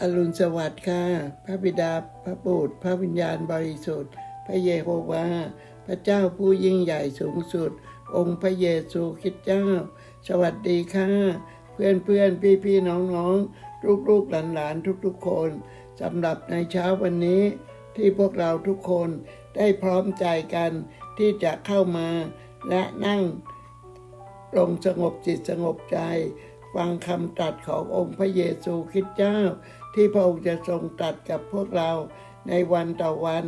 อรุณสวัสดิ์ค่ะ พระบิดา พระบุตร พระวิญญาณบริสุทธิ์ พระเยโฮวาห์พระเจ้าผู้ยิ่งใหญ่สูงสุด องค์พระเยซูคริสต์เจ้า สวัสดีค่ะ เพื่อนเพื่อนพี่พี่น้องน้องลูกลูกหลานหลานทุกๆคนสำหรับในเช้าวันนี้ ที่พวกเราทุกคนได้พร้อมใจกันที่จะเข้ามาและนั่งลงสงบจิตสงบใจ ฟังคำตรัสขององค์พระเยซูคริสต์เจ้า ที่พระองค์จะทรงตรัสกับพวกเราในวันต่อวัน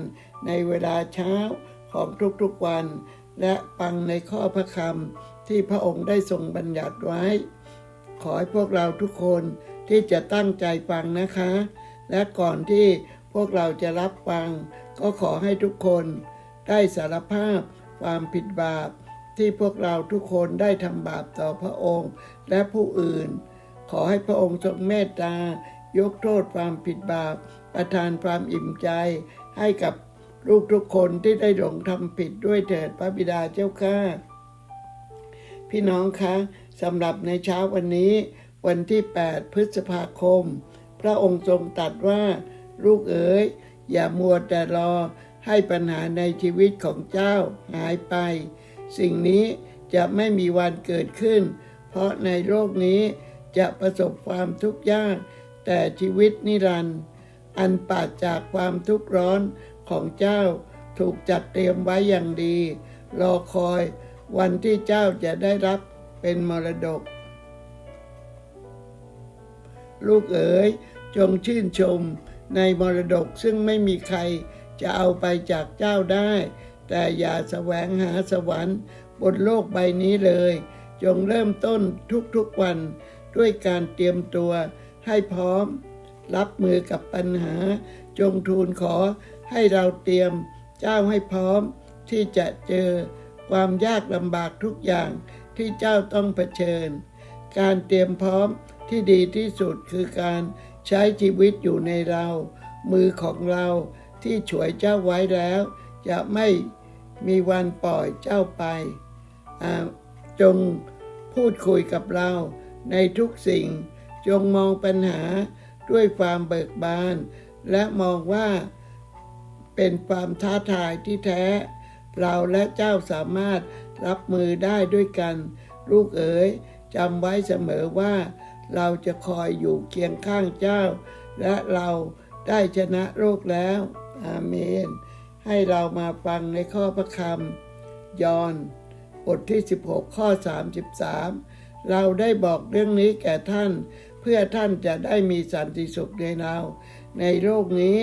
ในเวลาเช้าของทุกๆวัน และฟังในข้อพระคำที่พระองค์ได้ทรงบัญญัติไว้ ขอให้พวกเราทุกคนที่จะตั้งใจฟังนะคะ และก่อนที่พวกเราจะรับฟัง ก็ขอให้ทุกคนได้สารภาพความผิดบาป ที่พวกเราทุกคนได้ทำบาปต่อพระองค์และผู้อื่น ขอให้พระองค์ทรงเมตตายกโทษความผิดบาป ประทานความอิ่มใจ ให้กับลูกทุกคนที่ได้หลงทำผิดด้วยเถิดพระบิดาเจ้าข้าพี่น้องคะสำหรับในเช้าวันนี้ วันที่ 8 พฤษภาคม พระองค์ทรงตรัสว่า ลูกเอ๋ย อย่ามัวแต่รอให้ปัญหาในชีวิตของเจ้าหายไป สิ่งนี้จะไม่มีวันเกิดขึ้น เพราะในโลกนี้จะประสบความทุกข์ยาก แต่ชีวิตนิรันดร์อันปราศจากความทุกข์ร้อนของเจ้าถูกจัดเตรียมไว้อย่างดี รอคอยวันที่เจ้าจะได้รับเป็นมรดก ลูกเอ๋ยจงชื่นชมในมรดกซึ่งไม่มีใครจะเอาไปจากเจ้าได้ แต่อย่าแสวงหาสวรรค์บนโลกใบนี้เลย จงเริ่มต้นทุกๆวันด้วยการเตรียมตัวให้พร้อม รับมือกับปัญหา จงทูลขอให้เราเตรียมเจ้าให้พร้อมที่จะเจอความยากลำบากทุกอย่างที่เจ้าต้องเผชิญ การเตรียมพร้อมที่ดีที่สุดคือการใช้ชีวิตอยู่ในเรา มือของเราที่ช่วยเจ้าไว้แล้ว จะไม่มีวันปล่อยเจ้าไป จงพูดคุยกับเราในทุกสิ่ง จงมองปัญหาด้วยความเบิกบาน และมองว่าเป็นความท้าทายที่แท้ เราและเจ้าสามารถรับมือได้ด้วยกัน ลูกเอ๋ยจำไว้เสมอว่า เราจะคอยอยู่เคียงข้างเจ้า และเราได้ชนะโรคแล้ว อาเมน ให้เรามาฟังในข้อพระคำยอนบทที่ 16 ข้อ 33 เราได้บอกเรื่องนี้แก่ท่าน เพื่อท่านจะได้มีสันติสุขในเราในโลกนี้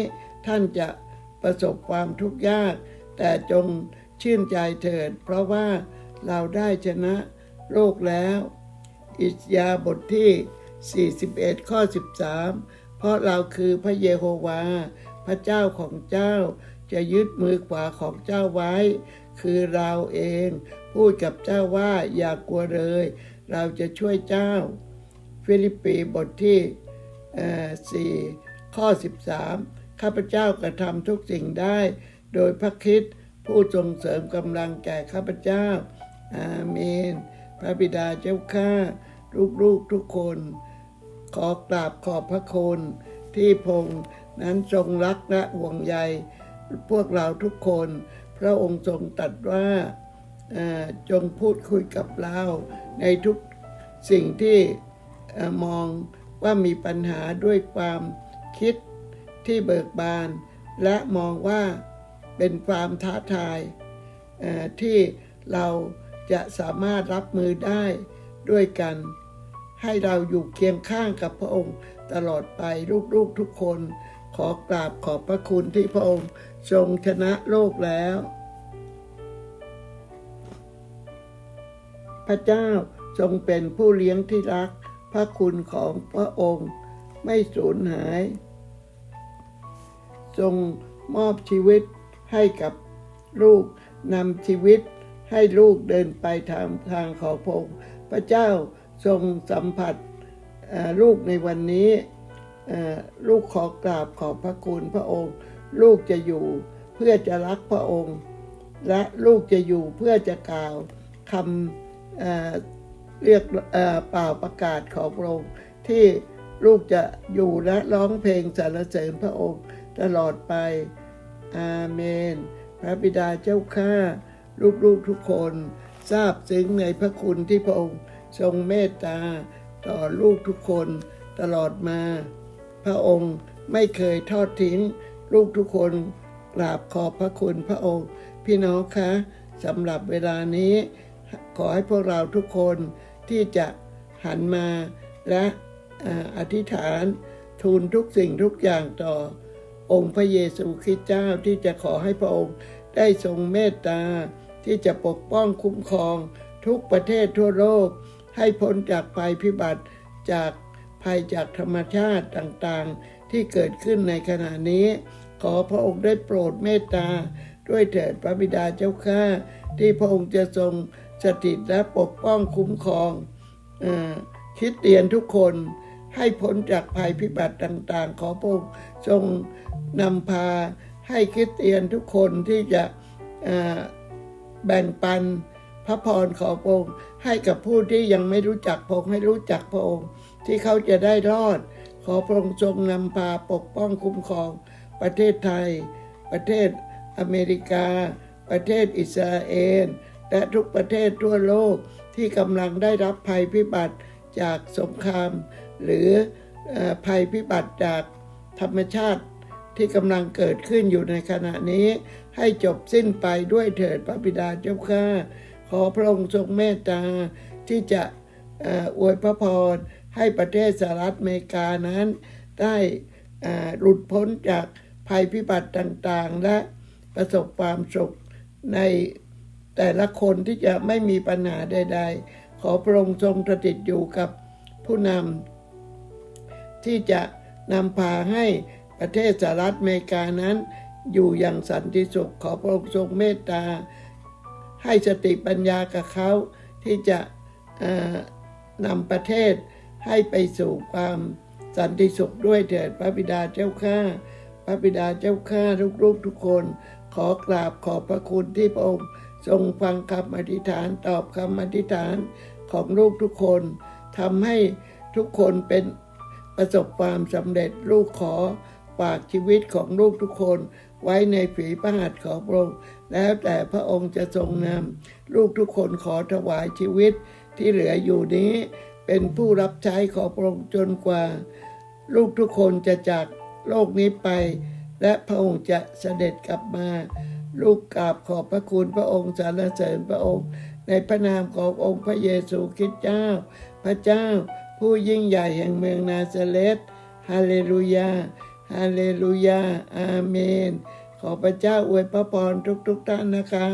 ท่านจะประสบความทุกข์ยาก แต่จงชื่นใจเถิด เพราะว่าเราได้ชนะโลกแล้ว อิสยาบทที่ 41 ข้อ 13 เพราะเราคือพระเยโฮวาห์พระเจ้าของเจ้า จะยึดมือขวาของเจ้าไว้ คือเราเอง พูดกับเจ้าว่าอย่ากลัวเลย เราจะช่วยเจ้า ฟิลิปปีบทที่ 4 ข้อ 13 ข้าพเจ้ากระทำทุกสิ่งได้ โดยพระคิดผู้ทรงเสริมกำลังแก่ข้าพเจ้า อาเมน พระบิดาเจ้าข้าลูกๆทุกคน ขอกราบขอบพระคุณที่พงนั้นทรงรักและห่วงใย พวกเราทุกคน พระองค์ทรงตรัสว่าจงพูดคุยกับเราในทุกสิ่งที่มองว่ามีปัญหาด้วยความคิดที่เบิกบาน และมองว่าเป็นความท้าทายที่เราจะสามารถรับมือได้ด้วยกัน ให้เราอยู่เคียงข้างกับพระองค์ตลอดไปลูกๆทุกคน ขอกราบขอบพระคุณที่พระองค์ทรงชนะโลกแล้ว พระเจ้าทรงเป็นผู้เลี้ยงที่รัก พระคุณของพระองค์ไม่สูญหาย ทรงมอบชีวิตให้กับลูกนำชีวิตให้ลูกเดินไปทางทางของพระองค์พระเจ้าทรงสัมผัสลูกในวันนี้ ลูกขอกราบขอบพระคุณพระองค์ ลูกจะอยู่เพื่อจะรักพระองค์ และลูกจะอยู่เพื่อจะกล่าวคำเรียกเอ่อเปล่าประกาศของพระองค์ที่ลูกจะอยู่และร้องเพลงสรรเสริญพระองค์ตลอดไป อาเมน พระบิดาเจ้าข้าลูกๆทุกคนทราบซึ้งในพระคุณที่พระองค์ทรงเมตตาต่อลูกทุกคนตลอดมา พระองค์ไม่เคยทอดทิ้ง ลูกทุกคนกราบขอบพระคุณพระองค์ พี่น้องคะสำหรับเวลานี้ ขอให้พวกเราทุกคนที่จะหันมาและอธิษฐานทูลทุกสิ่งทุกอย่างต่อ องค์พระเยซูคริสต์เจ้าที่จะขอให้พระองค์ได้ทรงเมตตา ที่จะปกป้องคุ้มครองทุกประเทศทั่วโลก ให้พ้นจากภัยพิบัติจาก ภัยจากธรรมชาติต่างๆ ที่เกิดขึ้นในขณะนี้ ขอพระองค์ได้โปรดเมตตา ด้วยเถิดพระบิดาเจ้าข้าที่พระองค์จะทรงสถิตและปกป้องคุ้มครองอคิดเตียนทุกคนให้พ้นจากภัยพิบัติต่าง ๆ ขอพระองค์ทรงนำพาให้คิดเตียนทุกคนที่จะแบ่งปัน พระพรขอพระองค์ให้กับผู้ที่ยังไม่รู้จักพระองค์ให้รู้จักพระองค์ ที่เขาจะได้รอด ขอพระองค์ทรงนำพาปกป้องคุ้มครอง ประเทศไทย ประเทศอเมริกา ประเทศอิสราเอลและทุกประเทศทั่วโลกที่กำลังได้รับภัยพิบัติจากสงคราม หรือภัยพิบัติจากธรรมชาติที่กำลังเกิดขึ้นอยู่ในขณะนี้ ให้จบสิ้นไปด้วยเถิดพระบิดาเจ้าข้า อพระองค์ทรงเมตตาที่จะอวยพระพรให้ประเทศสหรัฐอเมริกานั้น ได้หลุดพ้นจากภัยพิบัติต่างๆ และประสบความสุขในแต่ละคนที่จะไม่มีปัญหาใด ๆ ขอพระองค์ทรงสถิตอยู่กับผู้นำที่จะนำพาให้ประเทศสหรัฐอเมริกานั้น อยู่อย่างสันติสุขขอพระองค์ทรงเมตตา ให้สติปัญญากับเขาที่จะนำประเทศให้ไปสู่ความสันติสุขด้วยเถิดพระบิดาเจ้าข้าพระบิดาเจ้าข้าลูกๆทุกคน ขอกราบขอบพระคุณที่พระองค์ทรงฟังคำอธิษฐานตอบคำอธิษฐานของลูกทุกคนทำให้ทุกคนเป็นประสบความสำเร็จลูกขอฝากชีวิตของลูกทุกคน ไว้ในฝีพระหัตถ์ของพระองค์แล้วแต่พระองค์จะทรงนำลูกทุกคนขอถวายชีวิตที่เหลืออยู่นี้ เป็นผู้รับใช้ของพระองค์จนกว่า ลูกทุกคนจะจากโลกนี้ไป และพระองค์จะเสด็จกลับมา ลูกกราบขอบพระคุณพระองค์สรรเสริญพระองค์ ในพระนามขององค์พระเยซูคริสต์เจ้า พระเจ้า ผู้ยิ่งใหญ่แห่งเมืองนาซาเรตฮาเลลูยา ฮาเลลูยาอาเมน ขอพระเจ้าอวยพระพรทุกๆท่านนะคะ